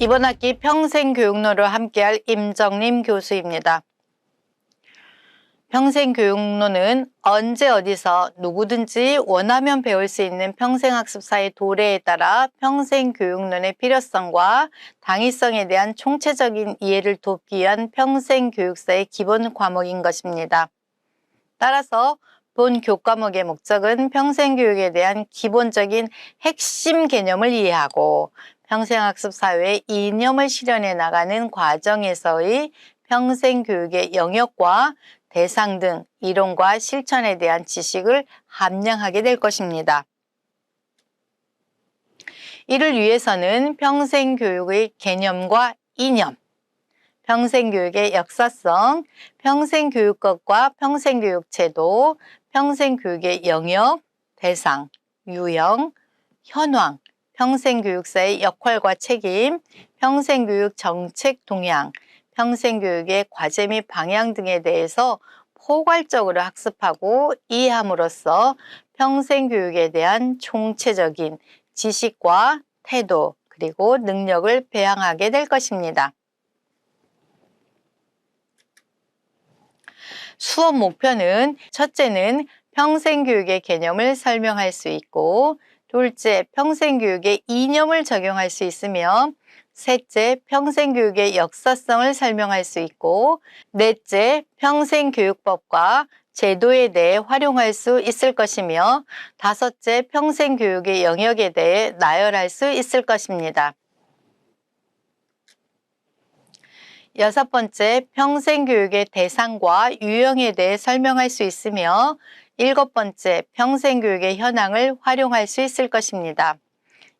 이번 학기 평생교육로를 함께할 임정림 교수입니다. 평생교육로는 언제 어디서 누구든지 원하면 배울 수 있는 평생학습사의 도래에 따라 평생교육론의 필요성과 당위성에 대한 총체적인 이해를 돕기 위한 평생교육사의 기본 과목인 것입니다. 따라서 본 교과목의 목적은 평생교육에 대한 기본적인 핵심 개념을 이해하고 평생학습 사회의 이념을 실현해 나가는 과정에서의 평생교육의 영역과 대상 등 이론과 실천에 대한 지식을 함량하게 될 것입니다. 이를 위해서는 평생교육의 개념과 이념, 평생교육의 역사성, 평생교육것과 평생교육제도, 평생교육의 영역, 대상, 유형, 현황, 평생교육사의 역할과 책임, 평생교육 정책 동향, 평생교육의 과제 및 방향 등에 대해서 포괄적으로 학습하고 이해함으로써 평생교육에 대한 총체적인 지식과 태도 그리고 능력을 배양하게 될 것입니다. 수업 목표는 첫째는 평생교육의 개념을 설명할 수 있고 둘째 평생교육의 이념을 적용할 수 있으며 셋째, 평생교육의 역사성을 설명할 수 있고, 넷째, 평생교육법과 제도에 대해 활용할 수 있을 것이며, 다섯째, 평생교육의 영역에 대해 나열할 수 있을 것입니다. 여섯 번째, 평생교육의 대상과 유형에 대해 설명할 수 있으며, 일곱 번째, 평생교육의 현황을 활용할 수 있을 것입니다.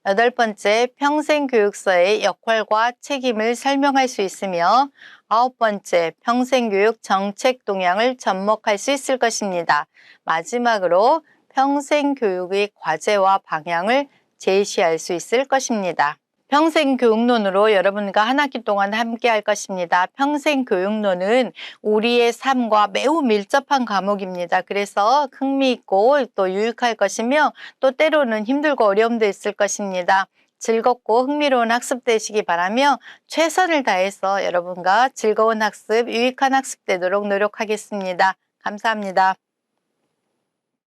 여덟 번째, 평생교육서의 역할과 책임을 설명할 수 있으며 아홉 번째, 평생교육 정책 동향을 접목할 수 있을 것입니다. 마지막으로 평생교육의 과제와 방향을 제시할 수 있을 것입니다. 평생 교육론으로 여러분과 한 학기 동안 함께 할 것입니다. 평생 교육론은 우리의 삶과 매우 밀접한 과목입니다. 그래서 흥미있고 또 유익할 것이며 또 때로는 힘들고 어려움도 있을 것입니다. 즐겁고 흥미로운 학습 되시기 바라며 최선을 다해서 여러분과 즐거운 학습, 유익한 학습 되도록 노력하겠습니다. 감사합니다.